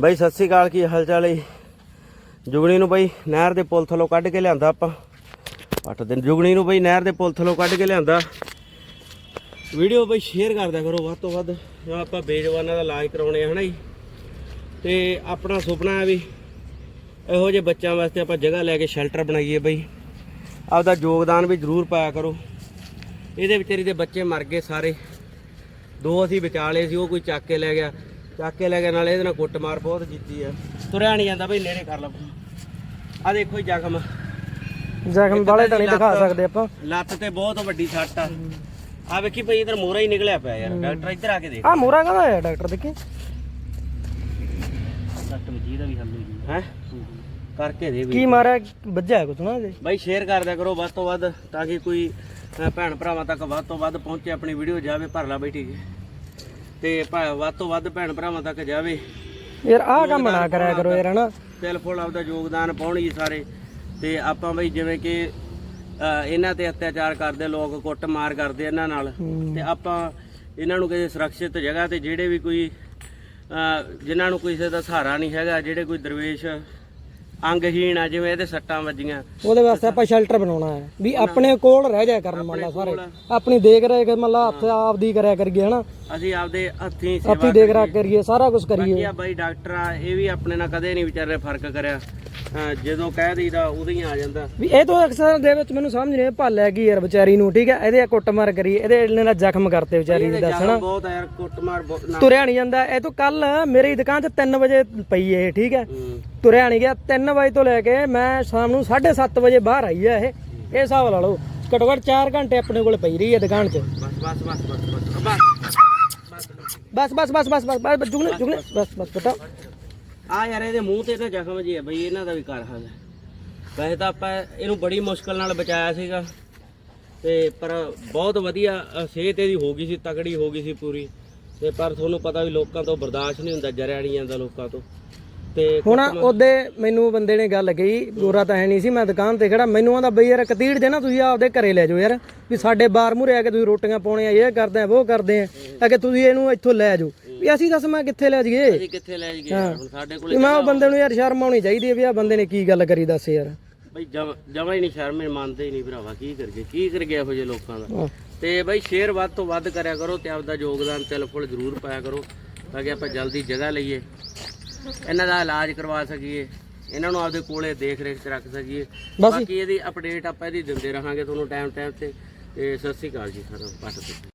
ਬਾਈ, ਸਤਿ ਸ੍ਰੀ ਅਕਾਲ, ਕੀ ਹਾਲ ਚਾਲ ਹੈ ਜੀ? ਜੁਗਣੀ ਨੂੰ ਬਾਈ, ਨਹਿਰ ਦੇ ਪੁਲ ਥੱਲੋਂ ਕੱਢ ਕੇ ਲਿਆਂਦਾ ਆਪਾਂ। 8 ਦਿਨ ਜੁਗਣੀ ਨੂੰ ਬਾਈ, ਨਹਿਰ ਦੇ ਪੁਲ ਥੱਲੋਂ ਕੱਢ ਕੇ ਲਿਆਂਦਾ। ਵੀਡੀਓ ਬਾਈ ਸ਼ੇਅਰ ਕਰਦਾ ਕਰੋ ਵੱਧ ਤੋਂ ਵੱਧ। ਆਪਾਂ ਬੇਜਵਾਨਾਂ ਦਾ ਇਲਾਜ ਕਰਾਉਣੇ ਆ, ਹਨਾ ਜੀ? ਤੇ ਆਪਣਾ ਸੁਪਨਾ ਹੈ ਵੀ ਇਹੋ ਜਿਹੇ ਬੱਚਿਆਂ ਵਾਸਤੇ ਆਪਾਂ ਜਗ੍ਹਾ ਲੈ ਕੇ ਸ਼ੈਲਟਰ ਬਣਾਈਏ ਬਾਈ। ਆਪਦਾ ਯੋਗਦਾਨ ਵੀ ਜ਼ਰੂਰ ਪਾਇਆ ਕਰੋ। ਇਹਦੇ ਵਿਚਾਰੀ ਦੇ ਬੱਚੇ ਮਰ ਗਏ ਸਾਰੇ। ਦੋ ਅਸੀਂ ਵਿਚਾਲੇ ਸੀ, ਉਹ ਕੋਈ ਚੱਕ ਕੇ ਲੈ ਗਿਆ। ਚੱਕ ਕੇ ਲੈ ਗਿਆ ਨਾਲੇ ਇਹਦੇ ਨਾਲ ਕੁੱਟਮਾਰ ਬਹੁਤ ਕੀਤੀ ਆ। ਤੁਰਿਆ ਨਹੀਂ ਜਾਂਦਾ ਬਈ ਨੇੜੇ ਕਰ ਲਾ। ਆ ਦੇਖੋ ਜੀ ਜ਼ਖਮ। ਜ਼ਖਮ ਵਾਲੇ ਤਾਂ ਨਹੀਂ ਦਿਖਾ ਸਕਦੇ ਆਪਾਂ। ਲੱਤ ਤੇ ਬਹੁਤ ਵੱਡੀ ਸੱਟ ਆ। ਆ ਵੇਖੀ ਭਈ ਇਧਰ ਮੋਰਾ ਹੀ ਨਿਕਲਿਆ ਪਿਆ ਯਾਰ। ਡਾਕਟਰ ਇੱਧਰ ਆ ਕੇ ਦੇਖ। ਆ ਮੋਰਾ ਕਹਿੰਦਾ ਹੈ ਡਾਕਟਰ ਦੇਖੀ। ਸੱਟ ਵਜੀ ਦਾ ਵੀ ਹੱਲ ਹੋ ਜੀ ਹੈ? ਕਰਕੇ ਦੇ ਵੀ ਕੀ ਮਾਰਿਆ ਵੱਜਿਆ ਕੁਛ ਨਾ ਇਹਦੇ ਬਾਈ ਸ਼ੇਅਰ ਕਰ ਦਿਆ ਕਰੋ ਵੱਧ ਤੋਂ ਵੱਧ ਤਾਂ ਕਿ ਕੋਈ ਭੈਣ ਭਰਾਵਾਂ ਤੱਕ ਵੱਧ ਤੋਂ ਵੱਧ ਪਹੁੰਚੇ ਆਪਣੀ ਵੀਡੀਓ ਜਾਵੇ ਭਰ ਲਾ ਬੈਠੀ ਜੀ ਤੇ ਭਾ- ਵੱਧ ਤੋਂ ਵੱਧ ਭੈਣ ਭਰਾਵਾਂ ਤੱਕ ਜਾਵੇ। ਯਾਰ ਆਹ ਕੰਮ ਨਾ ਕਰਿਆ ਕਰੋ ਯਾਰ ਹਨਾ? ਤਿਲ ਫੁੱਲ ਆਪਦਾ ਯੋਗਦਾਨ ਪਾਉਣ ਜੀ ਸਾਰੇ। ਤੇ ਆਪਾਂ ਬਈ ਜਿਵੇਂ ਕਿ ਇਹਨਾਂ ਤੇ ਅਤਿਆਚਾਰ ਕਰਦੇ ਲੋਕ ਕੁੱਟ ਮਾਰ ਕਰਦੇ ਇਹਨਾਂ ਨਾਲ। ਤੇ ਆਪਾਂ ਇਹਨਾਂ ਨੂੰ ਕਿਸੇ ਸੁਰੱਖਿਅਤ ਜਗ੍ਹਾ ਤੇ ਜਿਹੜੇ ਵੀ ਕੋਈ ਅ, ਜਿਨ੍ਹਾਂ ਨੂੰ ਕਿਸੇ ਦਾ ਸਹਾਰਾ ਨਹੀਂ ਹੈਗਾ ਜਿਹੜੇ ਕੋਈ ਦਰਵੇਸ਼ ਅੰਗਹੀਣ ਆ ਜਿਵੇਂ ਇਹਦੇ ਸੱਟਾਂ ਵੱਜੀਆਂ। ਉਹਦੇ ਵਾਸਤੇ ਆਪਾਂ ਸ਼ੈਲਟਰ ਬਣਾਉਣਾ ਹੈ। ਵੀ ਆਪਣੇ ਕੋਲ ਰਹਿ ਜਾਇਆ ਕਰਨ ਮੰਨ ਲਾ ਸਾਰੇ। ਆਪਣੀ ਦੇਖ ਰੇਖ ਮੰਨ ਲਾ ਹੱਥ ਆਪਦੀ ਕਰਿਆ ਕਰੀਏ ਹਨਾ? ਅਸੀਂ ਆਪਦੇ ਹੱਥੀਂ ਆਪੀ ਸੇਵਾ ਦੇਖ ਰਾਖ ਕਰੀਏ। ਸਾਰਾ ਕੁਝ ਕਰੀਏ। ਬਾਕੀ ਆ ਬਾਈ ਡਾਕਟਰ ਆ ਇਹ ਵੀ ਆਪਣੇ ਨਾਲ ਕਦੇ ਨਹੀਂ ਵਿਚਾਰੇ ਫ਼ਰਕ ਕਰਿਆ। ਜਦੋਂ ਕਹਿ ਦਈਦਾ ਉਦੋਂ ਹੀ ਆ ਜਾਂਦਾ ਵੀ ਇਹ ਤੋਂ ਅਕਸਰ ਦੇ ਵਿੱਚ ਮੈਨੂੰ ਸਮਝ ਨਹੀਂ ਭਾਲਿਆ ਕੀ ਯਾਰ ਵਿਚਾਰੀ ਨੂੰ ਠੀਕ ਹੈ ਇਹਦੇ ਕੁੱਟਮਾਰ ਕਰੀ ਇਹਦੇ ਇਹਨੇ ਨਾਲ ਜ਼ਖਮ ਕਰਤੇ ਵਿਚਾਰੀ ਨੂੰ ਜ਼ਖਮ ਬਹੁਤ ਆ ਯਾਰ ਕੁੱਟਮਾਰ ਬਹੁਤ ਨਾ ਤੁਰਿਆ ਨਹੀਂ ਜਾਂਦਾ ਇਹ ਤੋਂ ਕੱਲ ਮੇਰੀ ਦੁਕਾਨ 'ਚ 3 ਵਜੇ ਪਈ ਇਹ ਠੀਕ ਹੈ ਹੂੰ। ਤੁਰਿਆ ਨਹੀਂ ਗਿਆ 3 ਵਜੇ ਤੋਂ ਲੈ ਕੇ ਮੈਂ ਸ਼ਾਮ ਨੂੰ 7:30 ਵਜੇ ਬਾਹਰ ਆਈ ਆ ਇਹ ਇਹ ਹਿਸਾਬ ਲਾ ਲਓ ਘੱਟੋ ਘੱਟ 4 ਘੰਟੇ ਆਪਣੇ ਕੋਲ ਪਈ ਰਹੀ ਹੈ ਦੁਕਾਨ 'ਚ ਬਸ ਬਸ ਬਸ ਬਸ ਬਸ ਬਸ ਬਸ ਬਸ ਬਸ ਬਸ ਬਸ ਬਸ ਜੁਗਨੇ ਜੁਗਨੇ ਬਸ ਬਸ ਬੇਟਾ ਆ ਯਾਰ ਇਹਦੇ ਮੂੰਹ ਤੇ ਤਾਂ ਜ਼ਖਮ ਜੀ ਹੈ ਬਈ ਇਹਨਾਂ ਦਾ ਵੀ ਕਰ ਹਾਲ ਹੈ। ਵੈਸੇ ਤਾਂ ਆਪਾਂ ਇਹਨੂੰ ਬੜੀ ਮੁਸ਼ਕਲ ਨਾਲ ਬਚਾਇਆ ਸੀਗਾ। ਤੇ ਪਰ ਬਹੁਤ ਵਧੀਆ ਸਿਹਤ ਇਹਦੀ ਹੋ ਗਈ ਸੀ ਤਕੜੀ ਹੋ ਗਈ ਸੀ ਪੂਰੀ। ਤੇ ਪਰ ਤੁਹਾਨੂੰ ਪਤਾ ਵੀ ਲੋਕਾਂ ਤੋਂ ਬਰਦਾਸ਼ਤ ਨਹੀਂ ਹੁੰਦਾ ਜਰਿਆ ਨਹੀਂ ਜਾਂਦਾ ਲੋਕਾਂ ਤੋਂ। ਤੇ ਹੁਣ ਉਹਦੇ ਮੈਨੂੰ ਬੰਦੇ ਨੇ ਗੱਲ ਕਹੀ ਗੋਰਾ ਤਾਂ ਹੈ ਨਹੀਂ ਸੀ ਮੈਂ ਦੁਕਾਨ ਤੇ ਖੜਾ ਮੈਨੂੰ ਆਂਦਾ ਬਈ ਯਾਰ ਕਤੀੜ ਦੇ ਨਾ ਤੁਸੀਂ ਆਪਦੇ ਘਰੇ ਲੈ ਜਾਓ ਯਾਰ। ਵੀ ਸਾਡੇ ਬਾਰ ਮੂਰੇ ਆ ਕੇ ਤੁਸੀਂ ਰੋਟੀਆਂ ਪਾਉਣੀਆਂ ਇਹ ਕਰਦੇ ਆ ਉਹ ਕਰਦੇ ਆ ਆ ਕਿ ਤੁਸੀਂ ਇਹਨੂੰ ਇੱਥੋਂ ਲੈ ਜਾਓ। ਵੀ ਅਸੀਂ ਦੱਸ ਮੈਂ ਕਿੱਥੇ ਲੈ ਜਾਈਏ? ਅਸੀਂ ਕਿੱਥੇ ਲੈ ਗਏ ਹੁਣ ਸਾਡੇ ਕੋਲੇ ਮੈਂ ਉਹ ਬੰਦੇ ਨੂੰ ਯਾਰ ਸ਼ਰਮ ਆਉਣੀ ਚਾਹੀਦੀ ਹੈ ਵੀ ਆ ਬੰਦੇ ਨੇ ਕੀ ਗੱਲ ਕਰੀ ਦੱਸ ਯਾਰ। ਬਈ ਜਮਾ ਹੀ ਨਹੀਂ ਸ਼ਰਮ ਮੰਨਦੇ ਹੀ ਨਹੀਂ ਭਰਾਵਾ ਕੀ ਕਰਗੇ ਕੀ ਕਰਗੇ ਇਹੋ ਜਿਹੇ ਲੋਕਾਂ ਦਾ? ਆਹ। ਤੇ ਬਈ ਸ਼ੇਅਰ ਵੱਧ ਤੋਂ ਵੱਧ ਕਰਿਆ ਕਰੋ ਤੇ ਆਪਦਾ ਯੋਗਦਾਨ ਤਿਲ ਫੁੱਲ ਜ਼ਰੂਰ ਪਾਇਆ ਕਰੋ ਤਾਂ ਕਿ ਆਪਾਂ ਜਲਦੀ ਜਗ੍ਹਾ ਲਈਏ। ਇਹਨਾਂ ਦਾ ਇਲਾਜ ਕਰਵਾ ਸਕੀਏ ਇਹਨਾਂ ਨੂੰ ਆਪਦੇ ਕੋਲੇ ਦੇਖ ਰੇਖ 'ਚ ਰੱਖ ਸਕੀਏ। ਬਸ ਬਾਕੀ ਇਹਦੀ ਅਪਡੇਟ ਆਪਾਂ ਇਹਦੀ ਦਿੰਦੇ ਰਹਾਂਗੇ ਤੁਹਾਨੂੰ ਟਾਈਮ ਟਾਈਮ ਤੇ। ਤੇ ਸਤਿ ਸ੍ਰੀ ਅਕਾਲ ਜੀ ਸਾਰਿਆਂ ਨੂੰ